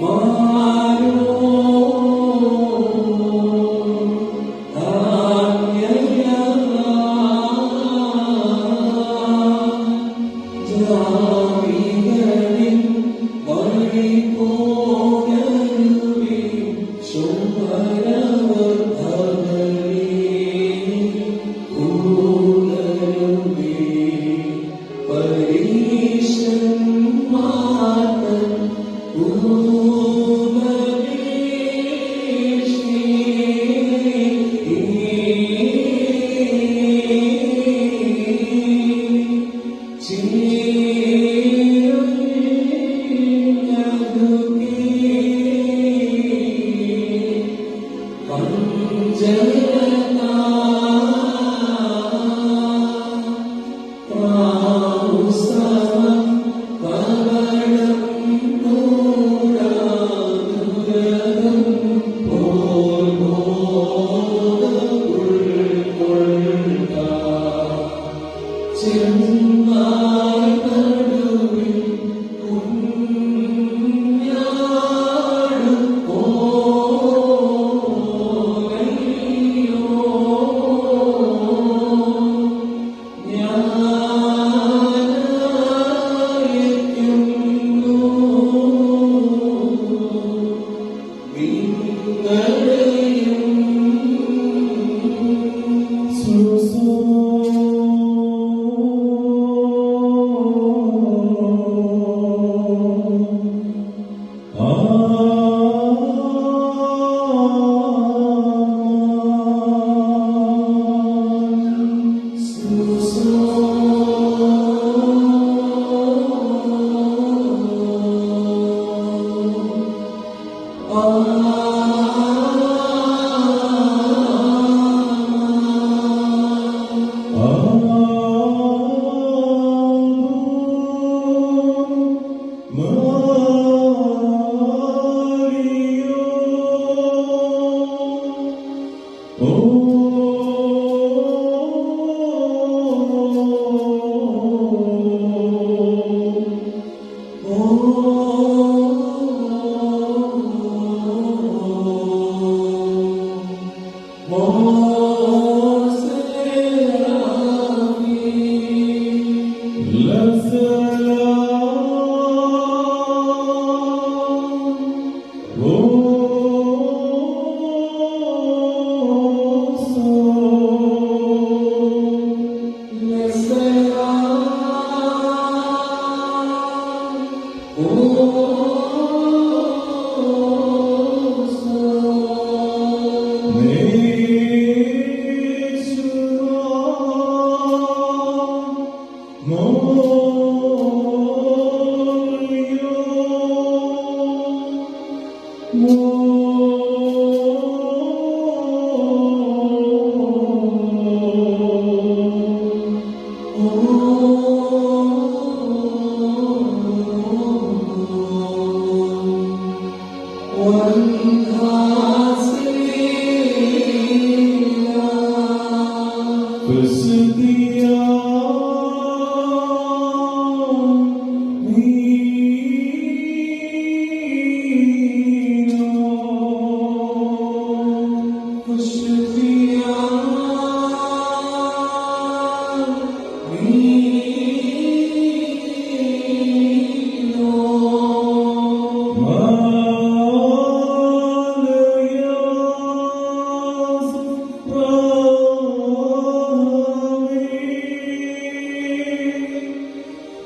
More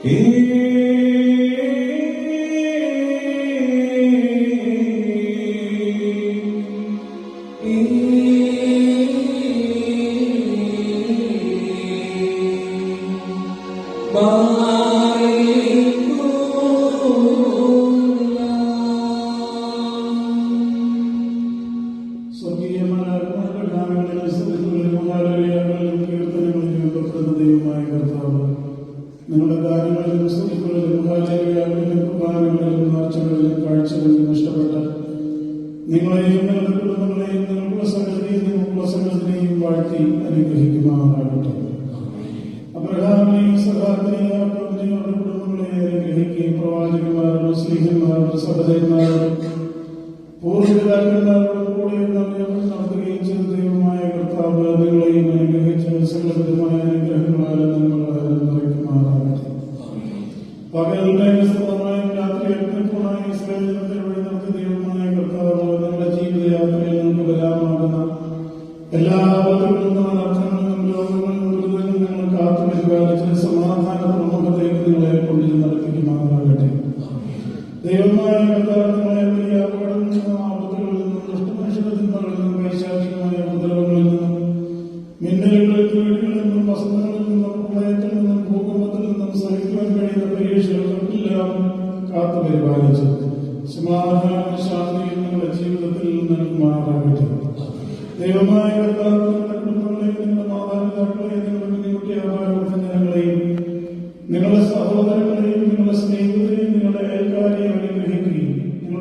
Yeah. സ്നേഹന്മാരോട് സഹോദരന്മാരോട് പൂർവപിതാക്കന്മാരോട് കൂടെ ദൈവമായ നിങ്ങളെ വലിയ അപകടങ്ങളിൽ നിന്നും ആപത്തുകളിൽ നിന്നും ദുഷ്ടമനുഷ്യരുടെ ചിന്തകളിൽ നിന്നും വൈശാഖികമായ ഉപദ്രവങ്ങളിൽ നിന്നും മിന്നലുകളിൽ വീടുകളിൽ നിന്നും വസന്തങ്ങളിൽ നിന്നും പ്രളയത്തിൽ നിന്നും ഭൂകമ്പത്തിൽ നിന്നും സഹിക്കുവാൻ കഴിയുന്ന പരീക്ഷകളെല്ലാം കാത്തു പരിപാലിച്ച് സമാധാന ശാന്തി നിങ്ങളുടെ ജീവിതത്തിൽ നൽകുമാറാകട്ടെ. ദൈവമായ കർത്താവ് നിങ്ങളുടെ കുടുംബങ്ങളെയും നിങ്ങളുടെ മാതാപിതാക്കളെയും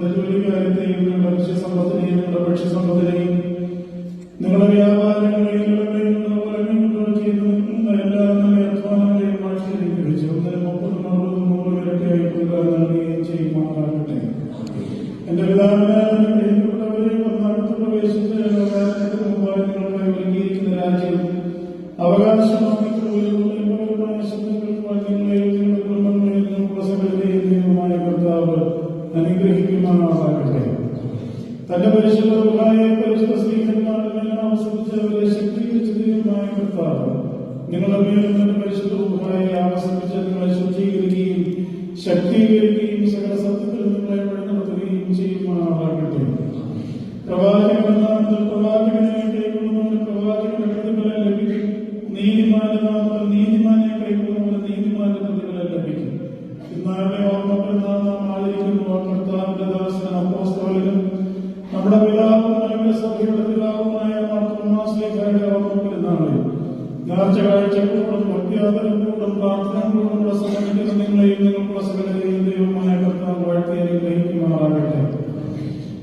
നിങ്ങളുടെ ജോലിക്കാരത്തെയും നിങ്ങളുടെ ഭക്ഷ്യസമ്പത്തിനെയും നിങ്ങളുടെ ഭക്ഷ്യസമ്പത്തിനെയും നിങ്ങളുടെ വ്യാപാരങ്ങളെയും നിങ്ങളെയും നിങ്ങളുടെ ചെയ്ത് നിൽക്കുന്ന എല്ലാ തന്റെ പരിശുദ്ധ പരിശുദ്ധ സ്ത്രീകന്മാരെല്ലാം ആവസിച്ച് അവരെ കർത്താവ് പരിശുദ്ധ ഉപായെ ആവസിച്ച് നിങ്ങളെ ശുദ്ധീകരിക്കുകയും സകല സത്യത്തിൽ നിങ്ങളെ വഴി നടത്തുകയും ചെയ്യുമാറാകട്ടെ പ്രവാചകനാമത്തിൽ പ്രവാചകനെ പിതാവും നമ്മുടെ സഭയുടെ പിതാവുമായ മാർത്തോമാസ്ലിഹായുടെ ഓർമ്മപ്പെടുന്നാളെ നേർച്ച കാഴ്ചകളോടും ഭക്തിയാദരങ്ങളോടും പ്രാർത്ഥനകളോടും സമർപ്പിക്കുന്ന നിങ്ങളെയും നിങ്ങൾക്കുള്ള സകലരെയും ദൈവമായ കർത്താവ് വാഴ്ത്തി അനുഗ്രഹിക്കുമാറാകട്ടെ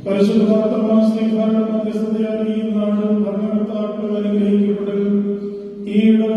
പരിശുദ്ധ മാർത്തോമാസ്ലിഹായുടെ മധ്യസ്ഥതയാൽ ഈ നാടും ഭരണകർത്താക്കളും അനുഗ്രഹിക്കപ്പെടുകയും ഈ ഇടവകയും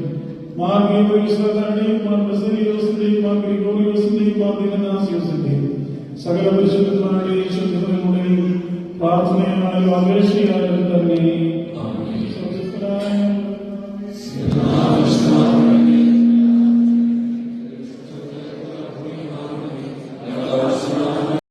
മാർ ഗീബോയിസറുടെയും മാർ ബസലിയോസിന്റെയും മാർ ഗ്രിഗോറിയോസിന്റെയും മാർ ദിഗനാസിയോസിന്റെയും സകല പരിശുദ്ധന്മാരുടെയും ശുദ്ധങ്ങളുടെയും പ്രാർത്ഥനയാലും അപേക്ഷയാലും തന്നെ